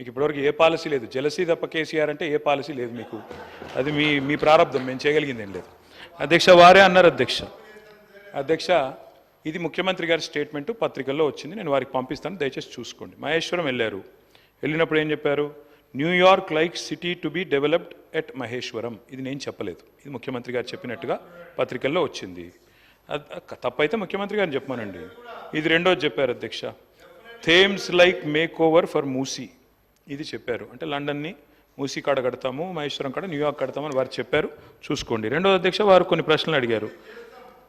మీకు ఇప్పటివరకు ఏ పాలసీ లేదు. జలసీ తప్ప కేసీఆర్ అంటే ఏ పాలసీ లేదు మీకు. అది మీ మీ ప్రారంభం మేము చేయగలిగింది ఏం లేదు. అధ్యక్ష వారే అన్నారు అధ్యక్ష. అధ్యక్ష ఇది ముఖ్యమంత్రి గారి స్టేట్మెంట్ పత్రికల్లో వచ్చింది. నేను వారికి పంపిస్తాను. దయచేసి చూసుకోండి. మహేశ్వరం వెళ్ళారు. వెళ్ళినప్పుడు ఏం చెప్పారు? New York like city to be developed at Maheshwaram. ఇది నేను చెప్పలేదు. ఇది ముఖ్యమంత్రి గారు చెప్పినట్టుగా పత్రికల్లో వచ్చింది. తప్పైతే ముఖ్యమంత్రి గారిని చెప్పమానండి. ఇది రెండోది చెప్పారు అధ్యక్ష. Thames like make over for Musi. ఇది చెప్పారు. అంటే లండన్ని మూసీ కాడ కడతాము మహేశ్వరం కాడ న్యూయార్క్ కడతామని వారు చెప్పారు. చూసుకోండి. రెండో అధ్యక్ష వారు కొన్ని ప్రశ్నలు అడిగారు.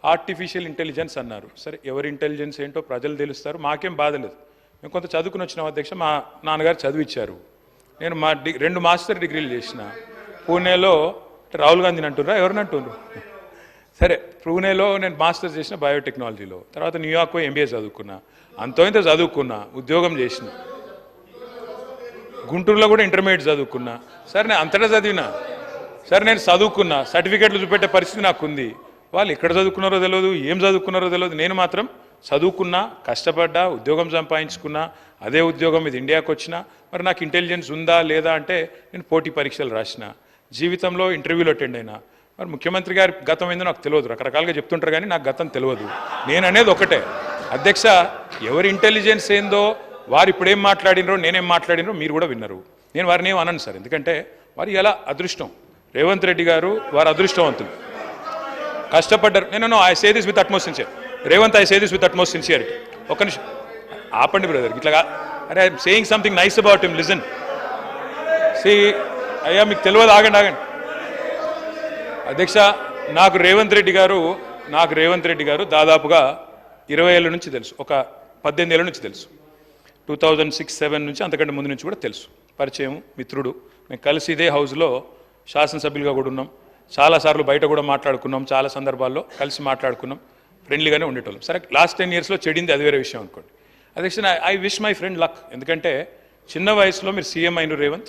ఆర్టిఫిషియల్ ఇంటెలిజెన్స్ అన్నారు. సరే ఎవరి ఇంటెలిజెన్స్ ఏంటో ప్రజలు తెలుస్తారు. మాకేం బాధ లేదు. మేము కొంత చదువుకుని వచ్చిన అధ్యక్ష. మా నాన్నగారు చదివిచ్చారు. నేను మా డి రెండు మాస్టర్ డిగ్రీలు చేసిన. పూణేలో రాహుల్ గాంధీని అంటుర్రా ఎవరిని అంటున్నారు? సరే పూణేలో నేను మాస్టర్స్ చేసిన బయోటెక్నాలజీలో తర్వాత న్యూయార్క్ ఎంబీఏ చదువుకున్నా. అంతో ఇంత చదువుకున్నా ఉద్యోగం చేసిన. గుంటూరులో కూడా ఇంటర్మీడియట్ చదువుకున్నా. సరే నేను అంతటా చదివినా. సరే నేను చదువుకున్నా. సర్టిఫికెట్లు చూపెట్టే పరిస్థితి నాకు ఉంది వాళ్ళు ఎక్కడ చదువుకున్నారో తెలియదు ఏం చదువుకున్నారో తెలియదు నేను మాత్రం చదువుకున్నా కష్టపడ్డా ఉద్యోగం సంపాదించుకున్నా అదే ఉద్యోగం ఇది ఇండియాకు వచ్చినా మరి నాకు ఇంటెలిజెన్స్ ఉందా లేదా అంటే నేను పోటీ పరీక్షలు రాసిన. జీవితంలో ఇంటర్వ్యూలు అటెండ్ అయినా. మరి ముఖ్యమంత్రి గారి గతం ఏందో నాకు తెలియదు రకరకాలుగా చెప్తుంటారు కానీ నాకు గతం తెలియదు నేను అనేది ఒకటే. అధ్యక్ష ఎవరి ఇంటెలిజెన్స్ ఏందో వారు ఇప్పుడు ఏం మాట్లాడినరో నేనేం మాట్లాడినరో మీరు కూడా విన్నారు. నేను వారిని ఏం అనను సార్. ఎందుకంటే వారు ఎలా అదృష్టం. రేవంత్ రెడ్డి గారు వారు అదృష్టవంతులు. కష్టపడ్డారు. నేను I say this with utmost sincere Revanth I say this with utmost sincerity ఒక్క నిమిషం. ఆపండి బ్రదర్ ఇట్లా అరే I'm saying something nice about him listen see అయ్యా మీకు తెలియదు ఆగండి ఆగండి. అధ్యక్ష నాకు రేవంత్ రెడ్డి గారు నాకు రేవంత్ రెడ్డి గారు దాదాపుగా ఇరవై ఏళ్ళ నుంచి తెలుసు. ఒక పద్దెనిమిది ఏళ్ళ నుంచి తెలుసు. టూ థౌజండ్ సిక్స్ సెవెన్ నుంచి అంతకంటే ముందు నుంచి కూడా తెలుసు. పరిచయం మిత్రుడు. మేము కలిసి ఇదే హౌస్లో శాసనసభ్యులుగా కూడా ఉన్నాం. చాలాసార్లు బయట కూడా మాట్లాడుకున్నాం. చాలా సందర్భాల్లో కలిసి మాట్లాడుకున్నాం. ఫ్రెండ్లీగానే ఉండేటోళ్ళం. సరే లాస్ట్ టెన్ ఇయర్స్లో చెడింది అది వేరే విషయం అనుకోండి. అదే I wish my friend luck. ఎందుకంటే చిన్న వయసులో మీరు సీఎం అయిన రేవంత్.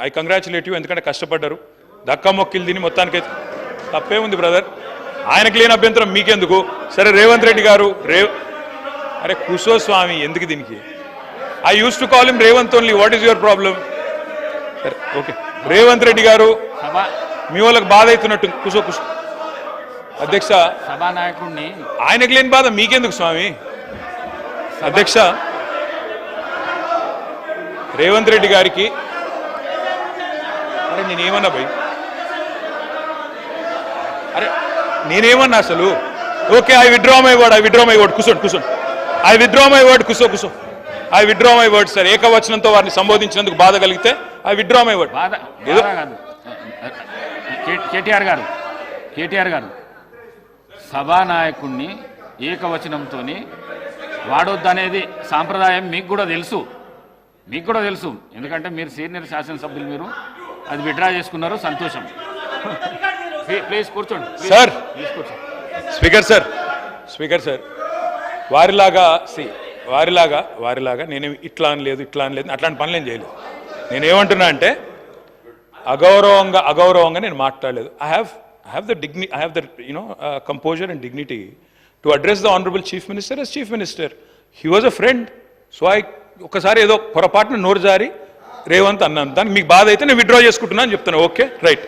ఐ కంగ్రాచులేట్ యూ ఎందుకంటే కష్టపడ్డారు. దక్క మొక్కిలు తిని మొత్తానికి తప్పే ఉంది బ్రదర్. ఆయనకి లేని అభ్యంతరం మీకెందుకు? సరే రేవంత్ రెడ్డి గారు రే అరే కుసో స్వామి ఎందుకు దీనికి? I use to call him Revanth only what is your problem okay Revanth Reddy garu మీ వాళ్ళకి బాధ అవుతున్నట్టు కుసో కుసో. అధ్యక్ష సభానాయకుడిని ఆయనకి లేని బాధ మీకెందుకు స్వామి? అధ్యక్ష రేవంత్ రెడ్డి గారికి అరే నేనేమన్నా భయ్? అరే నేనేమన్నా అసలు? Okay I withdraw my word I withdraw my word కూర్చోండి కూర్చోండి ఐ విత్డ్రా మై వర్డ్ కూర్చో కూర్చో I withdraw my word sir. ఏకవచనంతో వారిని సంబోధించినందుకు బాధ కలిగితే ఐ విత్డ్రా మై వర్డ్. బాధ కాదు. కేటీఆర్ గారు కేటీఆర్ గారు సభానాయకుడిని ఏకవచనంతో వాడొద్దనేది సాంప్రదాయం మీకు కూడా తెలుసు. మీకు కూడా తెలుసు. ఎందుకంటే మీరు సీనియర్ శాసనసభ్యులు మీరు. అది విడ్రా చేసుకున్నారు సంతోషం. ప్లీ- ప్లీజ్ కూర్చోండి. Sir. Speaker sir. Speaker sir. వారిలాగా సి వారిలాగా వారిలాగా నేను ఇట్లా అని లేదు ఇట్లా అని లేదు అట్లాంటి పనులు ఏం చేయలేదు. నేనేమంటున్నా అంటే అగౌరవంగా అగౌరవంగా నేను మాట్లాడలేదు. I have I have the digni I have the you know composure and dignity to address the honourable chief minister as chief minister he was a friend so I ఒకసారి ఏదో పొరపాటున నోరు జారి రేవంత్ అన్నాను. దానికి మీకు బాధ అయితే నేను విత్డ్రా చేసుకుంటున్నాను అని చెప్తాను ఓకే రైట్